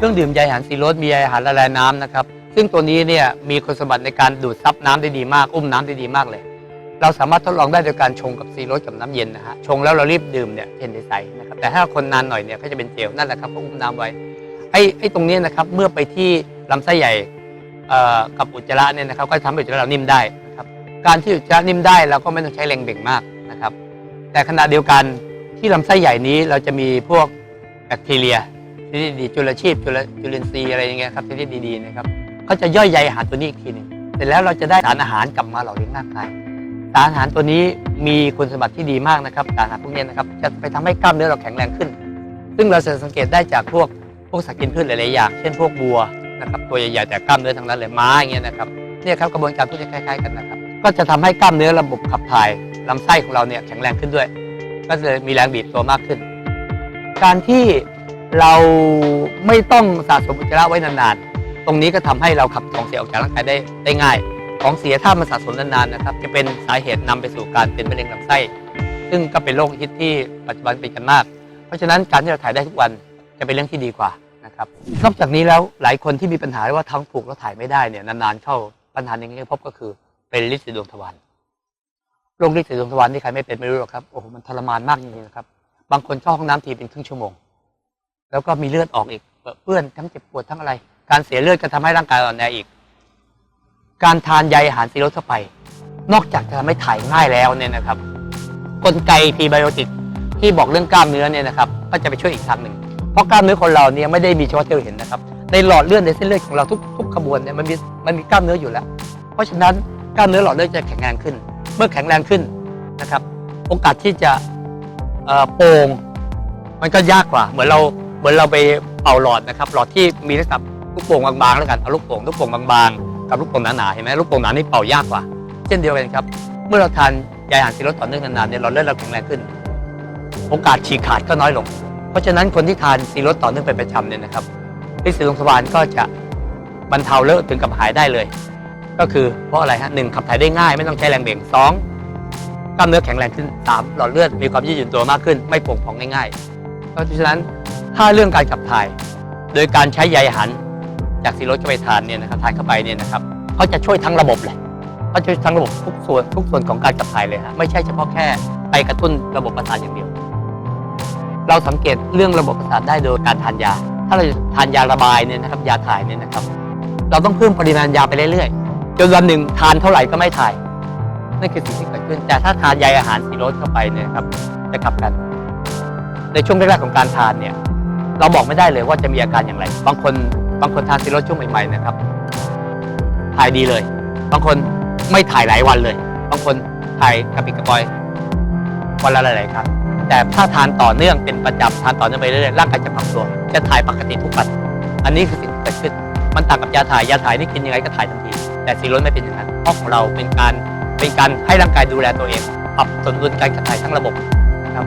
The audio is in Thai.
เครื่องดื่มใยอาหารซีโรสมีใยอาหารละลายน้ำนะครับ ซึ่งตัวนี้เนี่ยมีคุณสมบัติในการดูดซับน้ำได้ดีมาก อุ้มน้ำได้ดีมากเลย เราสามารถทดลองได้โดยการชงกับซีโรสกับน้ำเย็นนะฮะชงแล้วเรารีบดื่มเนี่ยเย็นใสๆนะครับแต่ถ้าคนนานหน่อยเนี่ยก็จะเป็นเจลนั่นแหละครับก็อุ้มน้ำไว้ไอ้ไอ้ตรงนี้นะครับเมื่อไปที่ลำไส้ใหญ่กับอุจจาระเนี่ยนะครับก็ทำให้อุจจาระเรานิ่มได้นะครับการที่อุจจาระนิ่มได้เราก็ไม่ต้องใช้แรงเบ่งมากนะครับ แต่ขณะเดียวกันที่ลำไส้ใหญ่นี้เราจะมีพวกแบคทีเรีย ชนิดดีจุลชีพจุลจุลินทรีย์อะไรอย่างเงี้ยครับชนิดดีๆนะครับเขาจะย่อยใยอาหารตัวนี้อีกทีหนึ่งเสร็จแล้วเราจะได้สารอาหารกลับมาหล่อเลี้ยงร่างกายสารอาหารตัวนี้มีคุณสมบัติที่ดีมากนะครับสารอาหารพวกนี้นะครับจะไปทำให้กล้ามเนื้อเราแข็งแรงขึ้น ซึ่งเราจะสังเกตได้จากพวกพวกสัตว์กินพืชหลายๆอย่างเช่นพวกวัวนะครับตัวใหญ่ๆแต่กล้ามเนื้อทั้งนั้นเลยม้าอย่างเงี้ยนะครับเนี่ยครับกระบวนการพวกนี้คล้ายๆกันนะครับก็จะทำให้กล้ามเนื้อระบบขับถ่ายลำไส้ของเราเนี่ยแข็งแรงขึ้นด้วย ก็จะมีแรงบีบตัวมากขึ้น การที่ เราไม่ต้องสะสมอุจจาระไว้นานๆ ตรงนี้ก็ทำให้เราขับของเสียออกจากร่างกายได้ได้ง่าย ของเสียถ้ามันสะสมนานๆนะครับ จะเป็นสาเหตุนำไปสู่การเป็นมะเร็งลำไส้ ซึ่งก็เป็นโรคฮิตที่ปัจจุบันเป็นกันมาก เพราะฉะนั้นการที่เราถ่ายได้ทุกวันจะเป็นเรื่องที่ดีกว่านะครับ นอกจากนี้แล้วหลายคนที่มีปัญหาว่าท้องผูกแล้วถ่ายไม่ได้เนี่ยนานๆเข้าปัญหาหนึ่งที่พบก็คือเป็นลิสีดวงทวารโรคลิสีดวงทวารที่ใครไม่เป็นไม่รู้หรอกครับโอ้โหมันทรมานมากจริงๆนะครับบางคนเข้าห้องน้ำทีเป็นครึ่งชั่วโมง แล้วก็มีเลือดออกอีกเปื้อนทั้งเจ็บปวดทั้งอะไร การเสียเลือดก็ทำให้ร่างกายอ่อนแออีก การทานใยอาหารซีโรสเข้าไป นอกจากจะทำให้ถ่ายง่ายแล้วเนี่ยนะครับ กลไกพรีไบโอติกที่บอกเรื่องกล้ามเนื้อเนี่ยนะครับ ก็จะไปช่วยอีกทางหนึ่งเพราะกล้ามเนื้อคนเราเนี่ยไม่ได้มีเฉพาะที่เราเห็นนะครับ ในหลอดเลือดในเส้นเลือดของเราทุกทุกขบวนเนี่ยมันมีมันมีกล้ามเนื้ออยู่แล้ว เพราะฉะนั้นกล้ามเนื้อหลอดเลือดจะแข็งแรงขึ้น เมื่อแข็งแรงขึ้นนะครับ โอกาสที่จะโป่งมันก็ยากกว่า เหมือนเรา เหมือนเราไปเป่าหลอดนะครับ หลอดที่มีลักษณะลูกโป่งบางๆแล้วกันเอาลูกโป่งลูกโป่งบางๆกับลูกโป่งหนาๆเห็นไหมลูกโป่งหนานี่เป่ายากกว่า เช่นเดียวกันครับ เมื่อเราทานยาอาหารซีโรสต่อเนื่องนานๆเนี่ยหลอดเลือดเราแข็งแรงขึ้น โอกาสฉีกขาดก็น้อยลง เพราะฉะนั้นคนที่ทานซีโรสต่อเนื่องเป็นประจำเนี่ยนะครับลินสีดวงทวารก็จะบรรเทาเลิกถึงกับหายได้เลย ก็คือเพราะอะไรฮะหนึ่งขับถ่ายได้ง่ายไม่ต้องใช้แรงเบ่งสองกล้ามเนื้อแข็งแรงขึ้นสามหลอดเลือดมีความยืดหยุ่นตัวมากขึ้น ไม่โป่งพองง่ายๆเพราะฉะนั้น ถ้าเรื่องการขับถ่าย โดยการใช้ใยหารจากซีโรสเข้าไปทานเนี่ยนะครับทานเข้าไปเนี่ยนะครับเขาจะช่วยทั้งระบบเลยเขาช่วยทั้งระบบทุกส่วนทุกส่วนของการขับถ่ายเลยฮะไม่ใช่เฉพาะแค่ไปกระตุ้นระบบประสาทอย่างเดียว เราสังเกตเรื่องระบบประสาทได้โดยการทานยา ถ้าเราทานยาระบายเนี่ยนะครับยาถ่ายเนี่ยนะครับ เราต้องเพิ่มปริมาณยาไปเรื่อยๆจนวันหนึ่งทานเท่าไหร่ก็ไม่ถ่ายนั่นคือสิ่งที่เกิดขึ้นแต่ถ้าทานใยอาหารซีโรสเข้าไปเนี่ยครับจะกลับกัน ในช่วงแรกๆของการทานเนี่ย เราบอกไม่ได้เลยว่าจะมีอาการอย่างไร บางคนบางคนทานซีโรสช่วงใหม่ๆนะครับ ถ่ายดีเลย บางคนไม่ถ่ายหลายวันเลย บางคนถ่ายกระปิดกระปอยวันละหลายๆครั้งแต่ถ้าทานต่อเนื่องเป็นประจำทานต่อเนื่องไปเรื่อยๆร่างกายจะปรับตัวจะถ่ายปกติทุกวันอันนี้คือสิ่งที่เกิดขึ้นมันต่างกับยาถ่ายยาถ่ายนี่กินยังไงก็ถ่ายทันที แต่ซีโรสไม่เป็นอย่างนั้นเพราะของเราเป็นการเป็นการให้ร่างกายดูแลตัวเองปรับสมดุลการขับถ่ายทั้งระบบนะครับ